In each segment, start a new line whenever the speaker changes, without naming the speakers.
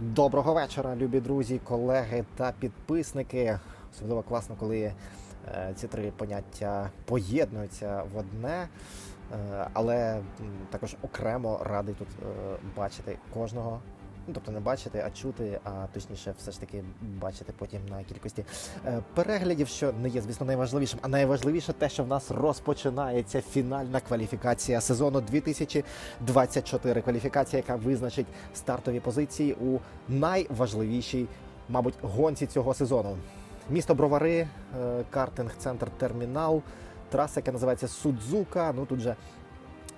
Доброго вечора, любі друзі, колеги та підписники. Особливо класно, коли е, ці три поняття поєднуються в одне. Е, але також окремо радий тут е, бачити кожного. Ну, тобто не бачити, а чути, а точніше, все ж таки бачити потім на кількості е, переглядів, що не є, звісно, найважливішим. А найважливіше те, що в нас розпочинається фінальна кваліфікація сезону 2024. Кваліфікація, яка визначить стартові позиції у найважливішій, мабуть, гонці цього сезону. Місто Бровари, е, картинг-центр термінал, траса, яка називається Судзука. Ну тут же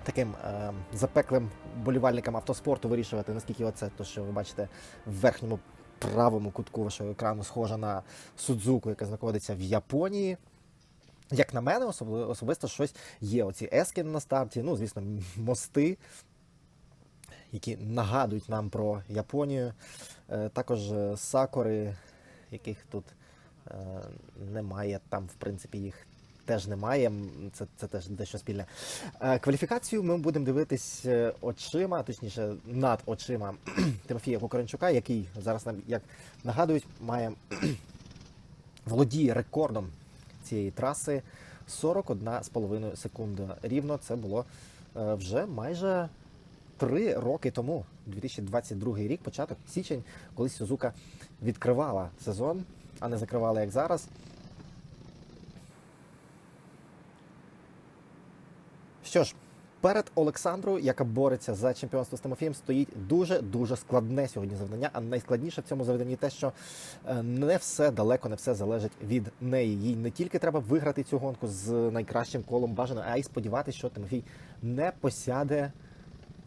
таким е, запеклим болівальникам автоспорту вирішувати, наскільки оце, то, що ви бачите в верхньому правому кутку вашого екрану, схожа на Судзуку, яка знаходиться в Японії. Як на мене, особисто щось є. Оці ески на старті, ну, звісно, мости, які нагадують нам про Японію. Е, також е, сакури, яких тут е, немає, там, в принципі, їх теж немає. Це, це теж дещо спільне. Е, Кваліфікацію ми будемо дивитись е, очима, точніше, над очима Тимофія Кукаренчука, який зараз нам, як нагадують, має володіє рекордом цієї траси 41,5 секунди. Рівно це було е, вже майже три роки тому, 2022 рік, початок січень, коли Сузука відкривала сезон, а не закривала як зараз. Що ж, перед Олександрою, яка бореться за чемпіонство з Тимофієм, стоїть дуже дуже складне сьогодні завдання. А найскладніше в цьому завданні те, що е, не все далеко, не все залежить від неї. Їй не тільки треба виграти цю гонку з найкращим колом бажано, а й сподіватися, що Тимофій не посяде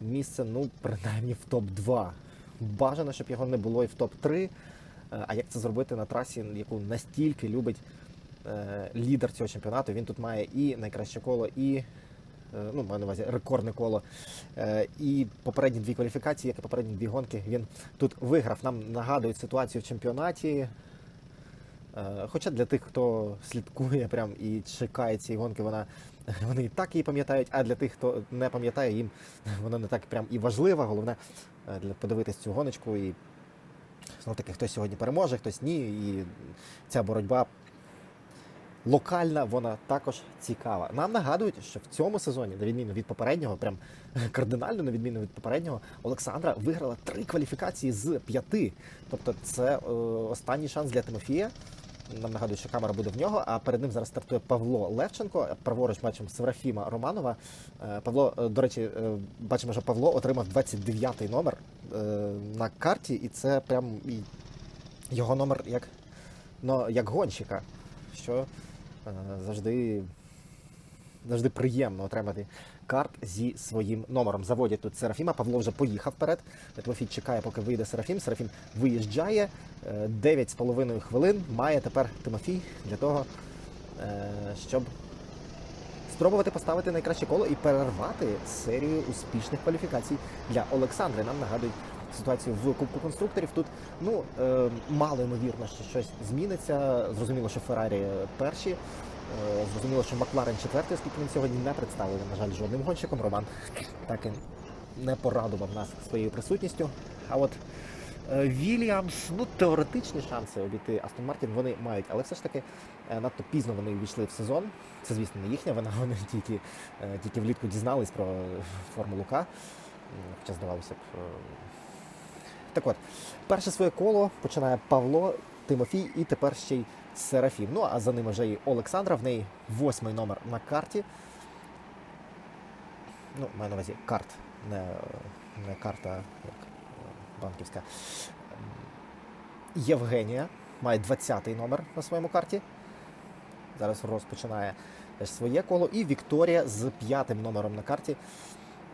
місце, ну принаймні в топ 2 Бажано, щоб його не було і в топ 3 А як це зробити на трасі, яку настільки любить е, лідер цього чемпіонату? Він тут має і найкраще коло, і е, ну, маю на увазі рекордне коло. Е, І попередні дві кваліфікації, як і попередні дві гонки, він тут виграв. Нам нагадують ситуацію в чемпіонаті. Е, Хоча для тих, хто слідкує прям і чекає цієї гонки, вона вони і так її пам'ятають, а для тих, хто не пам'ятає, їм вона не так прям і важлива. Головне е, для подивитись цю гоночку і знов таки хтось сьогодні переможе, хтось ні. І ця боротьба локальна, вона також цікава. Нам нагадують, що в цьому сезоні, на відміну від попереднього, прям кардинально на відміну від попереднього, Олександра виграла три кваліфікації з п'яти. Тобто, це е, останній шанс для Тимофія. Нам нагадують, що камера буде в нього, а перед ним зараз стартує Павло Левченко. Праворуч бачимо Серафіма Романова. Е, Павло, е, до речі, е, бачимо, що Павло отримав 29-й номер на карті, і це прям його номер як, ну, як гонщика, що завжди, завжди приємно отримати карт зі своїм номером. Заводять тут Серафіма. Павло вже поїхав вперед. Тимофій чекає, поки вийде Серафім. Серафім виїжджає. Е, 9,5 хвилин має тепер Тимофій для того, е, щоб спробувати поставити найкраще коло і перервати серію успішних кваліфікацій для Олександри. Нам нагадують ситуацію в Кубку конструкторів. Тут ну е, мало ймовірно, що щось зміниться. Зрозуміло, що Феррарі перші. Е, Зрозуміло, що Макларен четвертий, оскільки він сьогодні не представлений, на жаль, жодним гонщиком. Роман так і не порадував нас своєю присутністю. А от е, Вільямс, ну теоретичні шанси обійти Астон Мартін вони мають, але все ж таки надто пізно вони увійшли в сезон. Це, звісно, не їхня вина, вони тільки, тільки влітку дізнались про формулу К. Хоча здавалося б. Так от, перше своє коло починає Павло, Тимофій і тепер ще й Серафім. Ну а за ним вже і Олександра, в неї восьмий номер на карті. Ну, маю на увазі карт, не, не карта як е, банківська. Євгенія має 20-й номер на своєму карті. Зараз розпочинає своє коло. І Вікторія з п'ятим номером на карті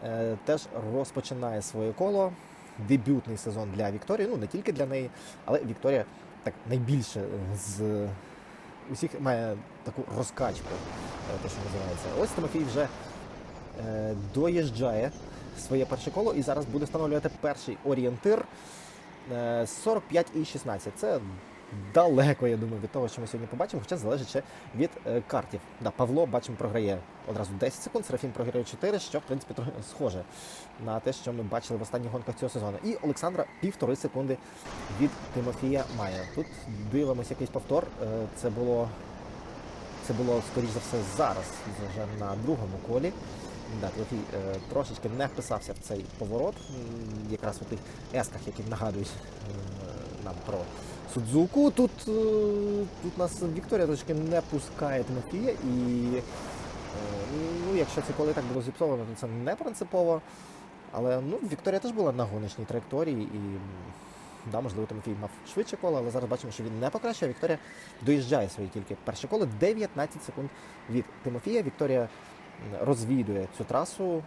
е, теж розпочинає своє коло. Дебютний сезон для Вікторії. Ну, не тільки для неї, але Вікторія так найбільше е, з усіх має таку розкачку, е, те, що називається. Ось Тимофій вже е, доїжджає своє перше коло і зараз буде встановлювати перший орієнтир е, 45 і 16. Це далеко, я думаю, від того, що ми сьогодні побачимо, хоча залежить ще від е, картів. Да, Павло, бачимо, програє одразу 10 секунд, Серафім програє 4, що в принципі трохи схоже на те, що ми бачили в останніх гонках цього сезону. І Олександра півтори секунди від Тимофія має. Тут дивимося якийсь повтор. Е, Це було. Це було, скоріш за все, зараз, вже на другому колі. Да, Тимофій е, трошечки не вписався в цей поворот, якраз у тих есках, які нагадують е, нам про Судзуку. Тут, е, тут нас Вікторія трошки не пускає Тимофія, і е, ну, якщо це коли так було зіпсовано, то це не принципово. Але ну, Вікторія теж була на гоночній траєкторії, і да, можливо, Тимофій мав швидше коло, але зараз бачимо, що він не покращує. Вікторія доїжджає своє тільки перше коло 19 секунд від Тимофія. Вікторія розвідує цю трасу.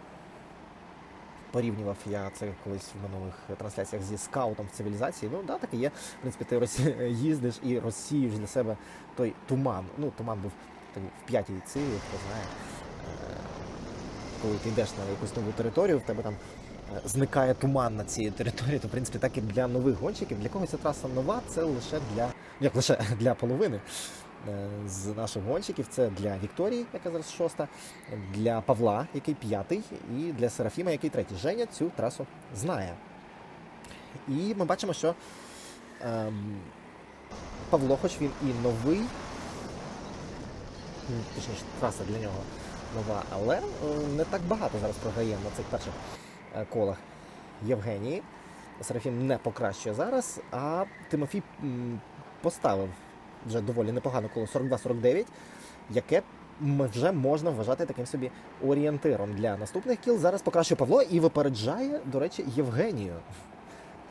Порівнював я це колись в минулих трансляціях зі скаутом в цивілізації. Ну, да, так і є. В принципі, ти розсі- їздиш і розсієш для себе той туман. Ну, туман був такий в п'ятій циві, хто знає. Е, Коли ти йдеш на якусь нову територію, в тебе там е, зникає туман на цій території, то в принципі так і для нових гонщиків. Для когось ця траса нова, це лише для як лише для половини з наших гонщиків. Це для Вікторії, яка зараз шоста, для Павла, який п'ятий, і для Серафіма, який третій. Женя цю трасу знає. І ми бачимо, що ем, Павло, хоч він і новий, точніше, траса для нього нова, але е, не так багато зараз програє на цих перших е, колах Євгенії. Серафім не покращує зараз, а Тимофій поставив вже доволі непогано коло 42-49, яке вже можна вважати таким собі орієнтиром для наступних кіл. Зараз покращує Павло і випереджає, до речі, Євгенію.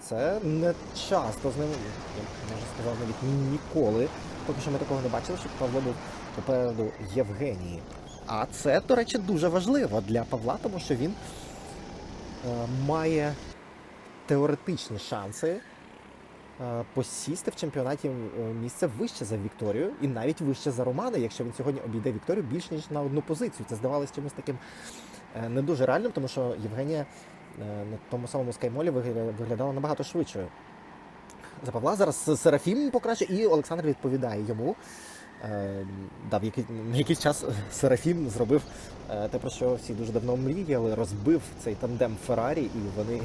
Це не часто з ним, я можу сказати, навіть ніколи. Поки що ми такого не бачили, щоб Павло був попереду Євгенії. А це, до речі, дуже важливо для Павла, тому що він е, має теоретичні шанси посісти в чемпіонаті е, місце вище за Вікторію і навіть вище за Романа, якщо він сьогодні обійде Вікторію більш ніж на одну позицію. Це здавалося чимось таким е, не дуже реальним, тому що Євгенія е, на тому самому скаймолі виглядала набагато швидшою. За Павла зараз Серафім покращує, і Олександр відповідає йому. Е, да, в який, на якийсь час Серафім зробив е, те, про що всі дуже давно мріяли, розбив цей тандем Феррарі, і вони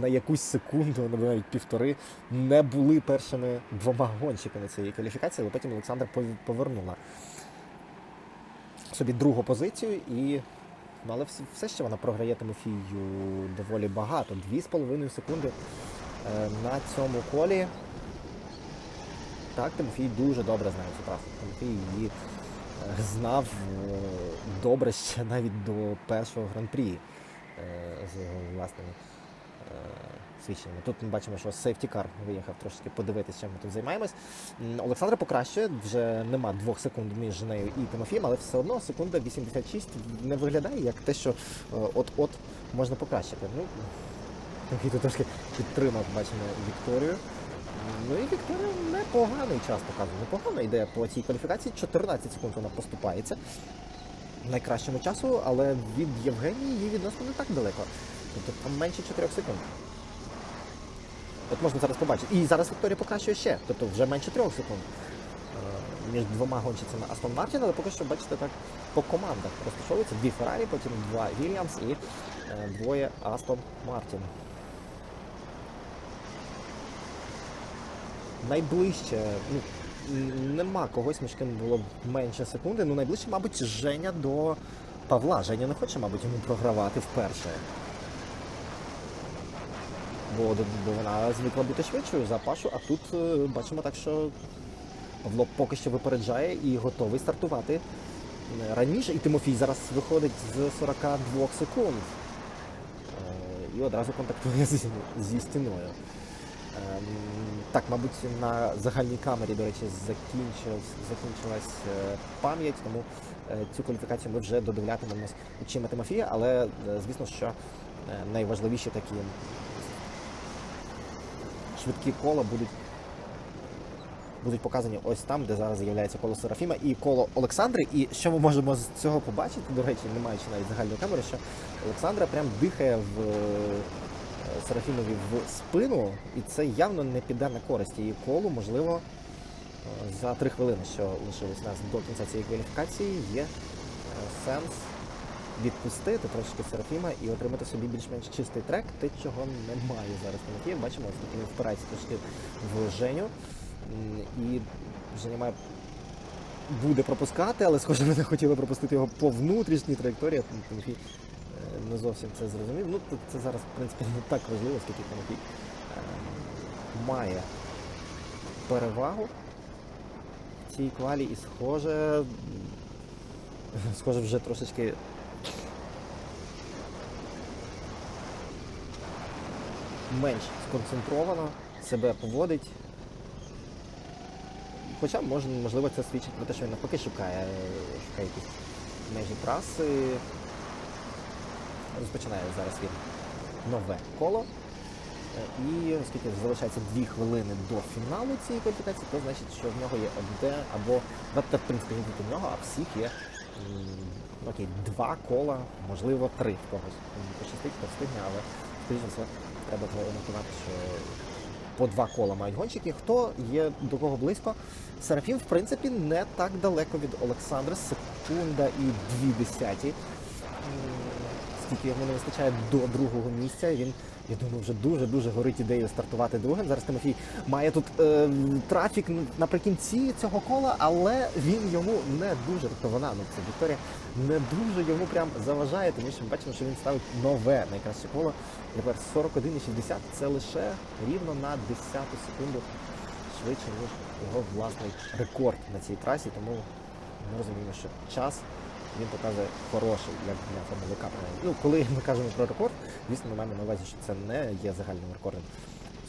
на якусь секунду, навіть півтори, не були першими двома гонщиками цієї кваліфікації, але потім Олександр повернула собі другу позицію і. Але все, ще вона програє Тимофію доволі багато. Дві з половиною секунди е, на цьому колі. Так, Тимофій дуже добре знає цю трасу. Тимофій її е, знав е, добре ще навіть до першого гран-прі з його власними свідченнями. Тут ми бачимо, що сейфтікар виїхав трошки подивитися, чим ми тут займаємось. Олександра покращує, вже нема двох секунд між нею і Тимофієм, але все одно секунда 86 не виглядає як те, що е, от-от можна покращити. Ну, Тимофій трошки підтримав, бачимо, Вікторію. Ну і Вікторія непоганий час показує. Непогано йде по цій кваліфікації. 14 секунд вона поступається найкращому часу, але від Євгенії її відносно не так далеко. Тобто там менше 4 секунд. От можна зараз побачити. І зараз Вікторія покращує ще, тобто вже менше 3 секунд. Е, Між двома гонщицями Астон Мартін, але поки що, бачите, так по командах розташовуються. Дві Феррарі, потім два Вільямс і е, двоє Астон Мартін. найближче, ну, нема когось, між ким було менше секунди. Ну, найближче, мабуть, Женя до Павла. Женя не хоче, мабуть, йому програвати вперше. Бо, бо вона звикла бути швидшою за Пашу, а тут е, бачимо так, що Павло поки що випереджає і готовий стартувати е, раніше. І Тимофій зараз виходить з 42 секунд. Е, І одразу контактує зі, зі стіною. Ем, Так, мабуть, на загальній камері, до речі, закінчилась, пам'ять, тому цю кваліфікацію ми вже додивлятимемось очима Тимофія, але звісно, що найважливіші такі швидкі кола будуть. Будуть показані ось там, де зараз з'являється коло Серафіма і коло Олександри. І що ми можемо з цього побачити, до речі, не маючи навіть загальної камери, що Олександра прям дихає в е, Серафімові в спину, і це явно не піде на користь її колу. Можливо, за три хвилини, що лишилось нас до кінця цієї кваліфікації, є е, сенс відпустити трошки Серафіма і отримати собі більш-менш чистий трек, те, чого немає зараз на Тимофієв. Бачимо, оскільки він впирається трошки в Женю. І Женя має буде пропускати, але схоже, ми не хотіли пропустити його по внутрішній траєкторії. Тимофій е, не зовсім це зрозумів. Ну, це зараз, в принципі, не так важливо, оскільки Тимофій е, має перевагу в цій квалі і схоже, схоже вже трошечки менш сконцентровано себе поводить. Хоча можливо це свідчить про те, що він навпаки шукає, шукає якісь межі траси. Розпочинає зараз він нове коло. Е, І оскільки залишається дві хвилини до фіналу цієї кваліфікації, то значить, що в нього є одне або в принципі не тільки в нього, а всіх є окей, два кола, можливо, три в когось. Пощастить, хто встигне, але скоріше все треба нотувати, що по два кола мають гонщики. Хто є до кого близько? Серафім, в принципі, не так далеко від Олександра. Секунда і дві десяті. М, Скільки йому не вистачає до другого місця. Він, я думаю, вже дуже-дуже горить ідеєю стартувати другим. Зараз Тимофій має тут е, трафік наприкінці цього кола, але він йому не дуже, тобто вона, ну це Вікторія, не дуже йому прям заважає, тому що ми бачимо, що він ставить нове найкраще коло. Тепер 41,60 це лише рівно на 10 секунду швидше, ніж його власний рекорд на цій трасі, тому ми розуміємо, що час він показує хороший як для формуліка. Ну, коли ми кажемо про рекорд, звісно, ми маємо на увазі, що це не є загальним рекордом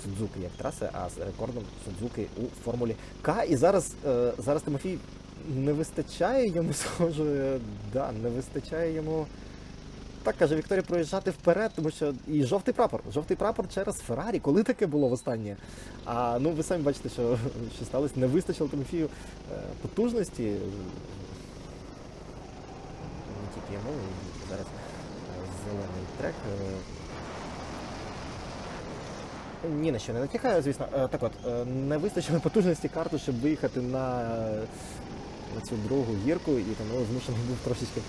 Судзуки як траси, а з рекордом Судзуки у формулі К. І зараз, е, зараз Тимофій не вистачає йому, схоже, да, не вистачає йому. Так каже Вікторія проїжджати вперед, тому що і жовтий прапор. Жовтий прапор через Феррарі. Коли таке було востаннє? А ну ви самі бачите, що, що сталося. Не вистачило Тимофію е, потужності. І зараз е, зелений трек. е, Ні на що не натякаю, звісно. Е, Так от, не вистачило потужності карту, щоб виїхати на, на цю другу гірку, і тому змушений був трошечки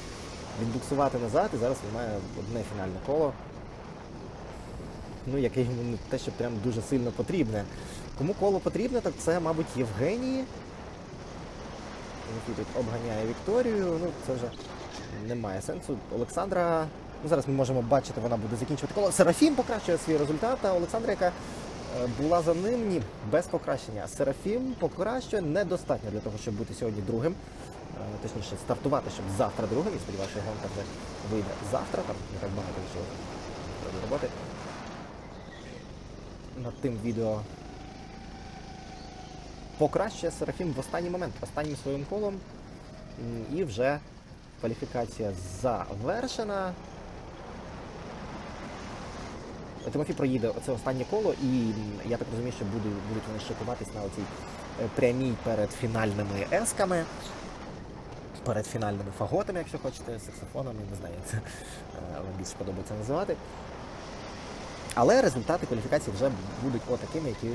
відбуксувати назад, і зараз він має одне фінальне коло. Ну, яке йому не те, що прям дуже сильно потрібне. Кому коло потрібне, так це, мабуть, Євгенії. Який тут обганяє Вікторію. Ну, це вже немає сенсу. Олександра. Ну, зараз ми можемо бачити, вона буде закінчувати коло. Серафім покращує свій результат, а Олександра, яка е, була за ним, ні, без покращення. Серафім покращує недостатньо для того, щоб бути сьогодні другим. Е, Точніше, стартувати, щоб завтра другим. І сподіваюся, гонка вже вийде завтра. Там не так багато лишилося треба роботи. Над тим відео покращує Серафім в останній момент, останнім своїм колом. І вже кваліфікація завершена. Тимофій проїде оце останнє коло, і я так розумію, що будуть, будуть вони шикуватись на оцій е, прямій перед фінальними есками, перед фінальними фаготами, якщо хочете, саксофонами, не знаю, це е, вам більше подобається називати. Але результати кваліфікації вже будуть отакими, е,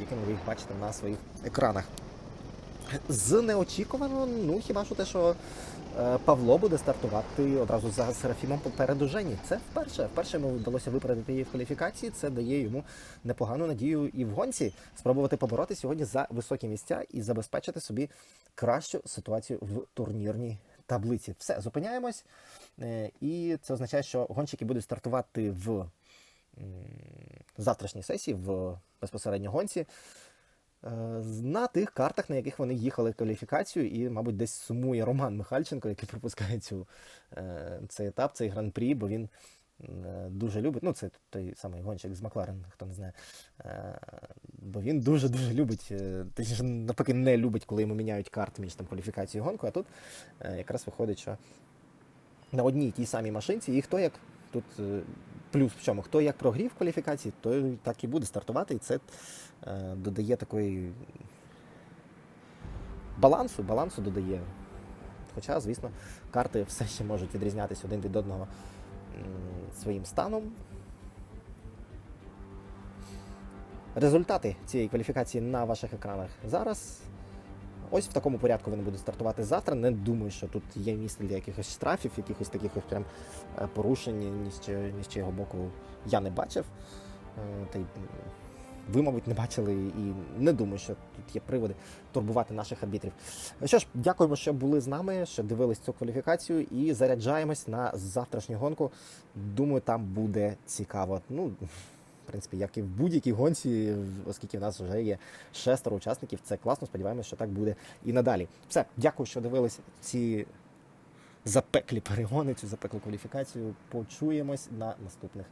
якими ви їх бачите на своїх екранах. З неочікувано, ну хіба що те, що е, Павло буде стартувати одразу за Серафімом попереду Жені. Це вперше. Вперше йому вдалося випередити її в кваліфікації. Це дає йому непогану надію і в гонці спробувати побороти сьогодні за високі місця і забезпечити собі кращу ситуацію в турнірній таблиці. Все, зупиняємось. Е, І це означає, що гонщики будуть стартувати в завтрашній сесії, в безпосередньо гонці. Е, На тих картах, на яких вони їхали кваліфікацію, і, мабуть, десь сумує Роман Михальченко, який пропускає цю, е, цей етап, цей гран-прі, бо він е, дуже любить. Ну, це той самий гонщик з Макларен, хто не знає. Бо він дуже-дуже любить, точніше, навпаки, не любить, коли йому міняють карти між там кваліфікацією і гонкою, а тут якраз виходить, що на одній тій самій машинці, і хто як тут плюс в чому, хто як прогрів кваліфікації, той так і буде стартувати, і це е, додає такої балансу, балансу додає. Хоча, звісно, карти все ще можуть відрізнятися один від одного своїм станом. Результати цієї кваліфікації на ваших екранах зараз. Ось в такому порядку вони будуть стартувати завтра. Не думаю, що тут є місце для якихось штрафів, якихось таких прям е, порушень ні з, ні з чого боку я не бачив. Е, Та й ви, мабуть, не бачили і не думаю, що тут є приводи турбувати наших арбітрів. Що ж, дякуємо, що були з нами, що дивились цю кваліфікацію і заряджаємось на завтрашню гонку. Думаю, там буде цікаво. Ну, в принципі, як і в будь-якій гонці, оскільки в нас вже є шестеро учасників, це класно. Сподіваємось, що так буде і надалі. Все, дякую, що дивились ці запеклі перегони, цю запеклу кваліфікацію. Почуємось на наступних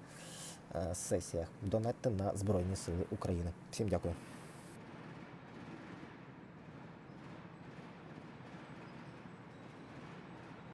е, сесіях. Донатьте на Збройні Сили України. Всім дякую.